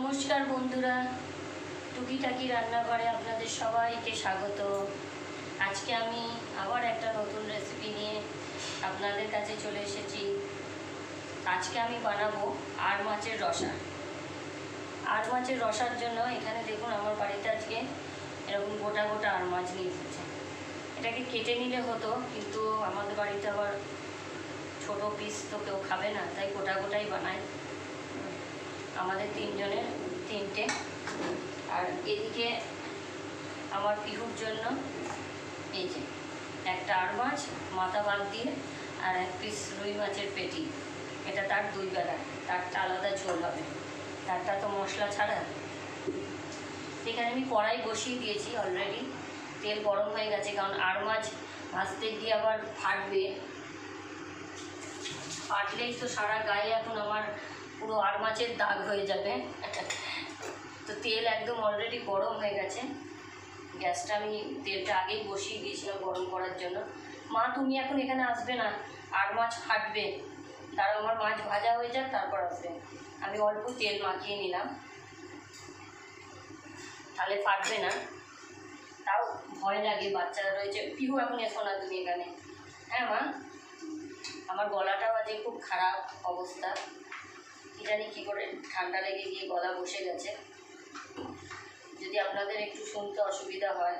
নমস্কার বন্ধুরা, টুকিটাকি রান্নাঘরে আপনাদের সবাইকে স্বাগত। আজকে আমি আবার একটা নতুন রেসিপি নিয়ে আপনাদের কাছে চলে এসেছি। আজকে আমি বানাবো আর মাছের রসা। আর মাছের রসার জন্য এখানে দেখুন আমার বাড়িতে আজকে এরকম গোটা গোটা আর মাছ নিয়ে এসেছে। এটাকে কেটে নিলে হতো, কিন্তু আমাদের বাড়িতে আবার ছোট পিস তো কেউ খাবে না, তাই গোটা গোটাই বানাই আমাদের তিনজনের তিনটে। আর এদিকে আমার পিহুর জন্য এই যে একটা আর মাছ, মাথা বাদ দিয়ে, আর এক পিস রুই মাছের পেটি। এটা তার দুই বেলা, তারটা আলাদা ঝোল হবে। তারটা তো মশলা ছাড়া। এখানে আমি কড়াই বসিয়ে দিয়েছি অলরেডি তেল গরম হয়ে গেছে, কারণ আর মাছ ভাজতে গিয়ে আবার ফাটবে। ফাটলেই তো সারা গায়ে এখন আমার পুরো আর মাছের দাগ হয়ে যাবে। তো তেল একদম অলরেডি গরম হয়ে গেছে। গ্যাসটা আমি তেলটা আগেই বসিয়ে দিয়েছিলাম গরম করার জন্য। মা, তুমি এখন এখানে আসবে না। আর মাছ ফাটবে তার আমার মাছ ভাজা হয়ে যাক, তারপর আসবে। আমি অল্প তেল মাখিয়ে নিলাম। তাহলে ফাটবে না। তাও ভয় লাগে, বাচ্চারা রয়েছে। পিহু এখন এসো না তুমি এখানে। হ্যাঁ মা? আমার গলাটাও আজকে খুব খারাপ অবস্থা। জানি কী করে ঠান্ডা লেগে গিয়ে গলা বসে গেছে? যদি আপনাদের একটু শুনতে অসুবিধা হয়।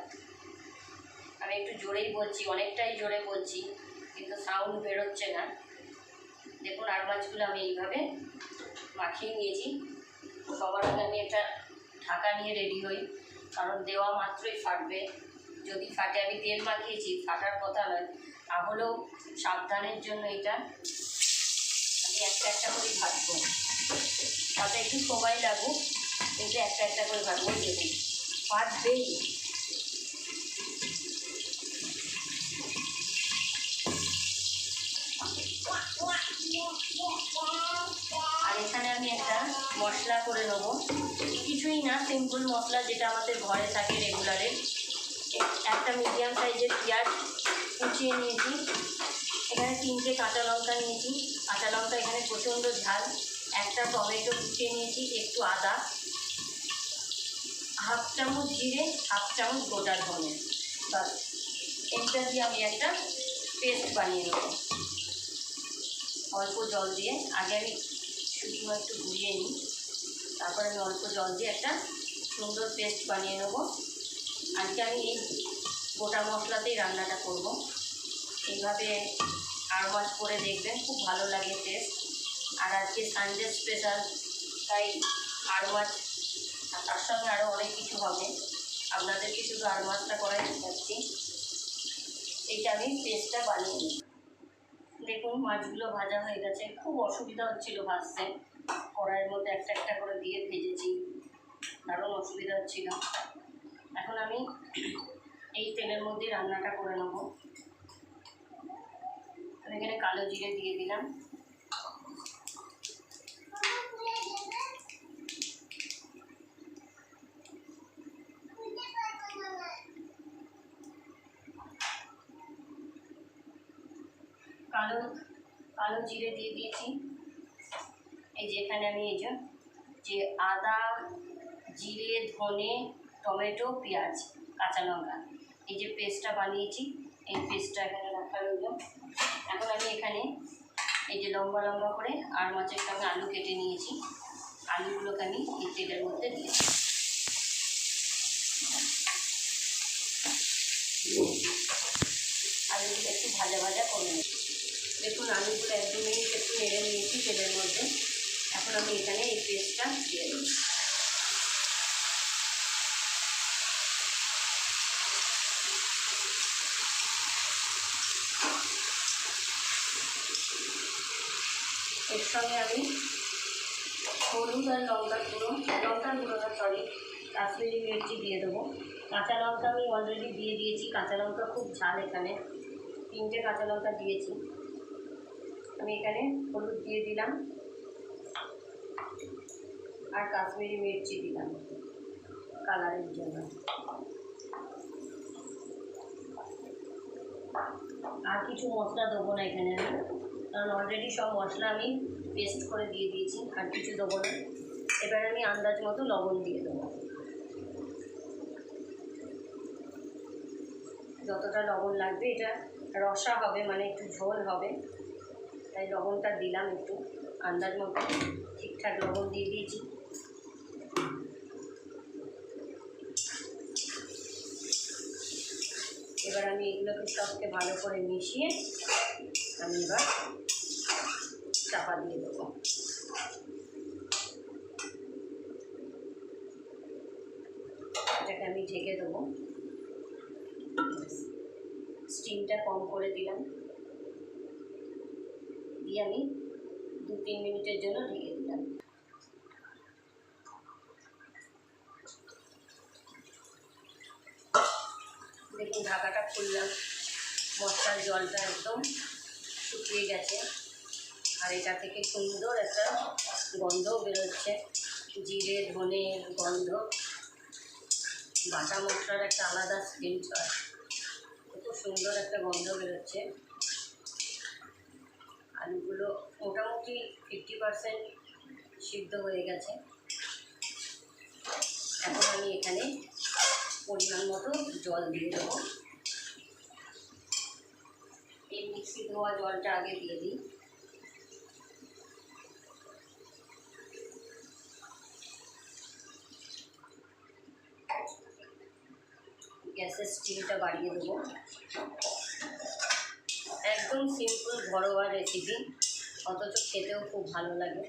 আমি একটু জোরেই বলছি, অনেকটাই জোরে বলছি, কিন্তু সাউন্ড বেরোচ্ছে না। দেখুন, আর মাছগুলো আমি এইভাবে মাখিয়ে নিয়েছি। সবার আগে আমি একটা ঢাকা নিয়ে রেডি হই, কারণ দেওয়া মাত্রই ফাটবে। যদি ফাটে, আমি তেল মাখিয়েছি, ফাটার কথা নয়। তাহলেও সাবধানের জন্য এটা আমি একটা একটা করেই ভাজবো। তাতে একটু সময় লাগুক কিন্তু একটা একটা করে ভাজবো দেখুন ফাটবেই আর এখানে আমি একটা মশলা করে নেব। কিছুই না সিম্পল মশলা যেটা আমাদের ঘরে থাকে রেগুলারে একটা মিডিয়াম সাইজের পেঁয়াজ কুচিয়ে নিয়েছি। এখানে তিনটে কাঁচা লঙ্কা নিয়েছি। কাঁচা লঙ্কা এখানে প্রচণ্ড ঝাল। একটা টমেটো কুচিয়ে নিয়েছি, একটু আদা, হাফ চামচ জিরে, হাফ চামচ গোটা ধনে। বাস এটা দিয়ে আমি একটা পেস্ট বানিয়ে নেব। অল্প জল দিয়ে, আগে আমি শুকনো একটু ঘুরিয়ে নিই। তারপরে আমি অল্প জল দিয়ে একটা সুন্দর পেস্ট বানিয়ে নেব। আজকে আমি এই গোটা মশলাতেই রান্নাটা করব। এইভাবে আর মাছ করে দেখবেন, খুব ভালো লাগে টেস্ট। আর আজকে সানডে স্পেশাল তাই আর মাছ আর তার সঙ্গে আরও অনেক কিছু হবে। আপনাদেরকে শুধু আর মাছটা করাই দেখাচ্ছি এইটা আমি পেস্টটা বানিয়ে নিই। দেখুন, মাছগুলো ভাজা হয়ে গেছে। খুব অসুবিধা হচ্ছিল ভাজতে। কড়াইয়ের মধ্যে একটা একটা করে দিয়ে ভেজেছি। দারুণ অসুবিধা হচ্ছিল। এখন আমি এই তেলের মধ্যে রান্নাটা করে নেব। এখানে কালো জিরে দিয়ে দিলাম। কালো কালো জিরে দিয়ে দিয়েছি। এই যে এখানে আমি এই যে আদা, জিরে, ধনে, টমেটো, পেঁয়াজ, কাঁচা লঙ্কা, এই যে পেস্টটা বানিয়েছি, এই পেস্টটা এখানে রাখা রইল। এখন আমি এখানে এই যে লম্বা লম্বা করে আর মাছের সঙ্গে আলু কেটে নিয়েছি। আলুগুলোকে আমি এই তেলের মধ্যে দিয়েছি আলুগুলো একটু ভাজা ভাজা করে নেব দেখুন আলুগুলো এক মিনিট একটু নেড়ে নিয়েছি তেলের মধ্যে। এখন আমি এখানে এই পেস্টটা দিয়ে দেবো এর সঙ্গে আমি হলুদ আর লঙ্কার গুঁড়ো লঙ্কার গুঁড়ো না সরি কাশ্মীরি মির্চি দিয়ে দেবো। কাঁচা লঙ্কা আমি অলরেডি দিয়ে দিয়েছি, কাঁচা লঙ্কা খুব ঝাল এখানে। তিনটে কাঁচা লঙ্কা দিয়েছি। আমি এখানে হলুদ দিয়ে দিলাম। আর কাশ্মীরি মির্চি দিলাম কালারের জন্য। আর কিছু মশলা দেবো না এখানে আমি, কারণ অলরেডি সব মশলা আমি পেস্ট করে দিয়ে দিয়েছি, আর কিছু দেবো না। এবার আমি আন্দাজ মতো লবণ দিয়ে দেবো। যতটা লবণ লাগবে, এটা রসা হবে মানে একটু ঝোল হবে। তাই লবণটা দিলাম একটু। আন্দাজ মতো ঠিকঠাক লবণ দিয়ে দিয়েছি। এবার আমি এগুলোকে সবকে ভালো করে মিশিয়ে আমি এবার চাপা দিয়ে দেবো। এটাকে আমি ঢেকে দেবো। স্টিমটা কম করে দিলাম। দিয়ে আমি দু তিন মিনিটের জন্য ঢেকে দিলাম। দেখুন, ঢাকাটা খুললাম। মশলার জলটা একদম শুকিয়ে গেছে। আর এটা থেকে সুন্দর একটা গন্ধও বেরোচ্ছে। জিরে ধনের গন্ধ। বাটা মশলার একটা আলাদা সেন্ট হয়। খুব সুন্দর একটা গন্ধ বেরোচ্ছে। আলুগুলো মোটামুটি ফিফটি পারসেন্ট সিদ্ধ হয়ে গেছে। এখন আমি এখানে পরিমাণ মতো জল দিয়ে দেবো। এই মিক্সি ধোয়া জলটা আগে দিয়ে দিই। গ্যাসের স্টিমটা বাড়িয়ে দেবো। একদম সিম্পল ঘরোয়া রেসিপি অথচ খেতেও খুব ভালো লাগে।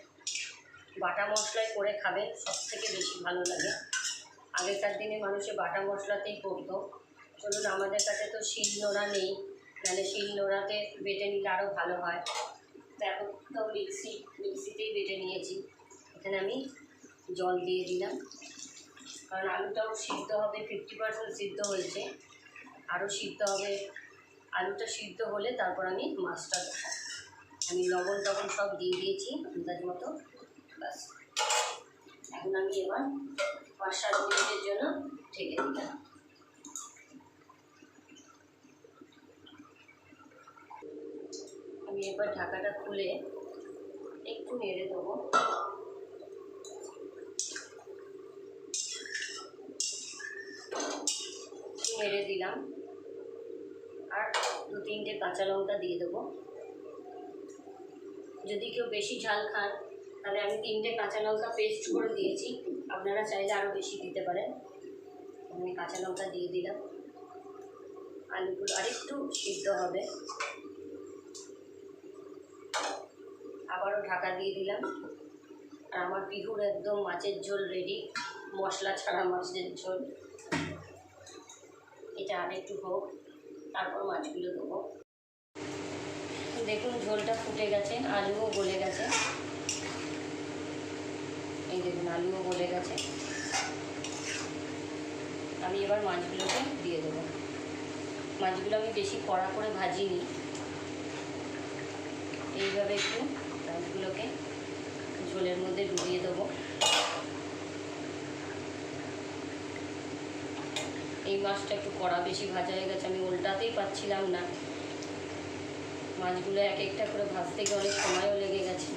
বাটা মশলায় করে খাবেন সব থেকে বেশি ভালো লাগে। আগেকার দিনে মানুষে বাটা মশলাতেই করতো। চলুন, আমাদের কাছে তো শিল নোড়া নেই। নাহলে শিল নোড়াতে বেটে নিলে আরও ভালো হয়। তো এখন তো মিক্সি, মিক্সিতেই বেটে নিয়েছি। এখানে আমি জল দিয়ে দিলাম। কারণ আলুটাও সিদ্ধ হবে ফিফটি পার্সেন্ট সিদ্ধ হয়েছে। আরও সিদ্ধ হবে আলুটা সিদ্ধ হলে তারপর আমি মাছটা দেবো আমি লবণ টবণ সব দিয়ে দিয়েছি আন্দাজ মতো। বাস এখন আমি এবার পাঁচ সাত মিনিটের জন্য ঢেকে দিলাম। আমি এবার ঢাকাটা খুলে একটু নেড়ে দেবো। নেড়ে দিলাম। তিনটে কাঁচা লঙ্কা দিয়ে দেবো। যদি কেউ বেশি ঝাল খান, তাহলে আমি তিনটে কাঁচা লঙ্কা পেস্ট করে দিয়েছি। আপনারা চাইলে আরও বেশি দিতে পারেন। আমি কাঁচা লঙ্কা দিয়ে দিলাম। আলুগুলো আরেকটু সিদ্ধ হবে। আবারও ঢাকা দিয়ে দিলাম। আর আমার পিহুর একদম মাছের ঝোল রেডি মশলা ছাড়া মাছের ঝোল। এটা আরেকটু হোক। তারপর মাছগুলো দেবো। দেখুন, ঝোলটা ফুটে গেছে, আলুও গলে গেছে। এই দেখুন, আলুও গলে গেছে। আমি এবার মাছগুলোকে দিয়ে দেবো। মাছগুলো আমি বেশি কড়া করে ভাজিনি। এইভাবে একটু মাছগুলোকে ঝোলের মধ্যে ডুবিয়ে দেবো। এই মাছটা একটু কড়া বেশি ভাজা হয়ে গেছে, আমি উল্টাতেই পাচ্ছিলাম না। মাছগুলো এক একটা করে ভাজতে গিয়ে অনেক সময়ও লেগে গেছে।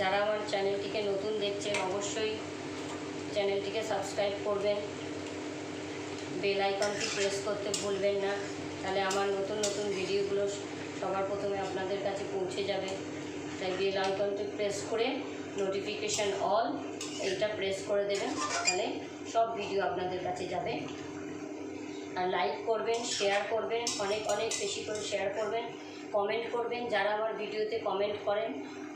যারা আমার চ্যানেলটিকে নতুন দেখছেন, অবশ্যই চ্যানেলটিকে সাবস্ক্রাইব করবেন। বেল আইকনটি প্রেস করতে ভুলবেন না। তাহলে আমার নতুন নতুন ভিডিওগুলো সবার প্রথমে আপনাদের কাছে পৌঁছে যাবে। তাই বেল আইকনটি প্রেস করে নোটিফিকেশান অল এইটা প্রেস করে দেবেন, তাহলে সব ভিডিও আপনাদের কাছে যাবে। আর লাইক করবেন শেয়ার করবেন, অনেক অনেক বেশি করে শেয়ার করবেন কমেন্ট করবেন, যারা আমার ভিডিওতে কমেন্ট করেন,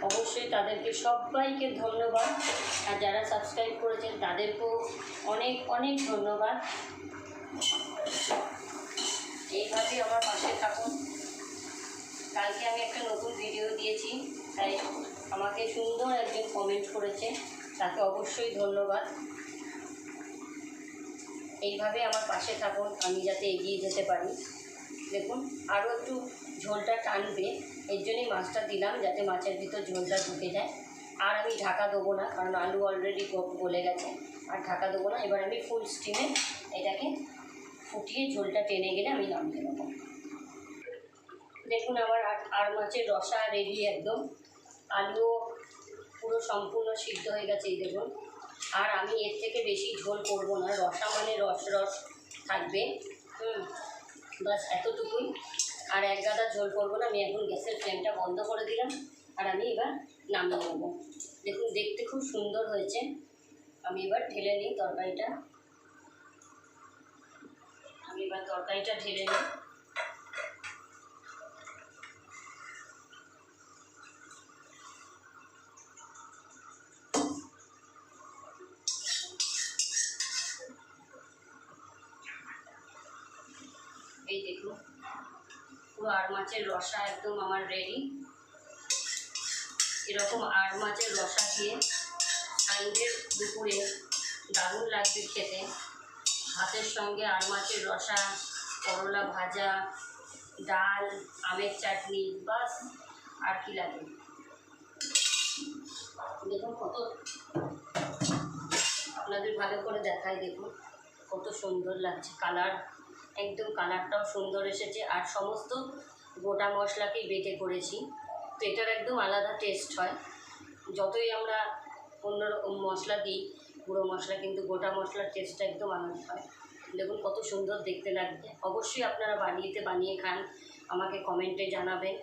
অবশ্যই তাদেরকে সবাইকে ধন্যবাদ। আর যারা সাবস্ক্রাইব করেছেন, তাদেরকেও অনেক অনেক ধন্যবাদ। এইভাবেই আমার পাশে থাকুন। কালকে আমি একটা নতুন ভিডিও দিয়েছি, তাই আমাকে সুন্দর একজন কমেন্ট করেছে। তাকে অবশ্যই ধন্যবাদ। এইভাবে আমার পাশে থাকুন, আমি যাতে এগিয়ে যেতে পারি। দেখুন আরও একটু ঝোলটা টানবে, এর জন্যই মাছটা দিলাম যাতে মাছের ভিতর ঝোলটা ঢুকে যায়। আর আমি ঢাকা দেবো না, কারণ আলু অলরেডি গলে গেছে। আর ঢাকা দেবো না, এবার আমি ফুল স্টিমে এটাকে ফুটিয়ে ঝোলটা টেনে গেলে আমি নামিয়ে নেব। দেখুন, আমার আর- আর মাছের রসা রেডি একদম। আলুও পুরো পুরো সম্পূর্ণ সিদ্ধ হয়ে গেছে এই দেখুন। আর আমি এর থেকে বেশি ঝোল করব না, রসা মানে রস রস থাকবে। হুম বাস এতটুকুই। আর এক গাদা ঝোল করব না, আমি এখন গ্যাসের ফ্লেমটা বন্ধ করে দিলাম। আর আমি এবার নামিয়ে নেব। দেখুন, দেখতে খুব সুন্দর হয়েছে। আমি এবার ঢেলে নিই তরকারিটা। আমি এবার তরকারিটা ঢেলে নিই। এই দেখুন পুরো আর মাছের রসা একদম আমার রেডি এরকম আর মাছের রসা দিয়ে সানডের দুপুরে দারুণ লাগবে খেতে। ভাতের সঙ্গে আর মাছের রসা, করলা ভাজা, ডাল, আমের চাটনি, বাস। আর কি লাগে দেখুন কত আপনাদের ভালো করে দেখাই দেখুন কত সুন্দর লাগছে। কালার একদম কালারটাও সুন্দর এসেছে আর সমস্ত গোটা মশলাকেই বেটে করেছি। তো এটার একদম আলাদা টেস্ট হয়। যতই আমরা অন্য মশলা দিই, গুঁড়ো মশলা কিন্তু গোটা মশলার টেস্টটা একদম আলাদা হয়। দেখুন কত সুন্দর দেখতে লাগছে। অবশ্যই আপনারা বানিয়েতে বানিয়ে খান, আমাকে কমেন্টে জানাবেন।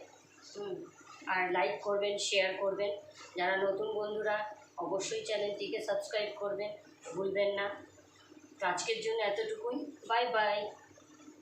আর লাইক করবেন শেয়ার করবেন। যারা নতুন বন্ধুরা, অবশ্যই চ্যানেলটিকে সাবস্ক্রাইব করবেন। ভুলবেন না। তো আজকের জন্য এতটুকুই। Bye bye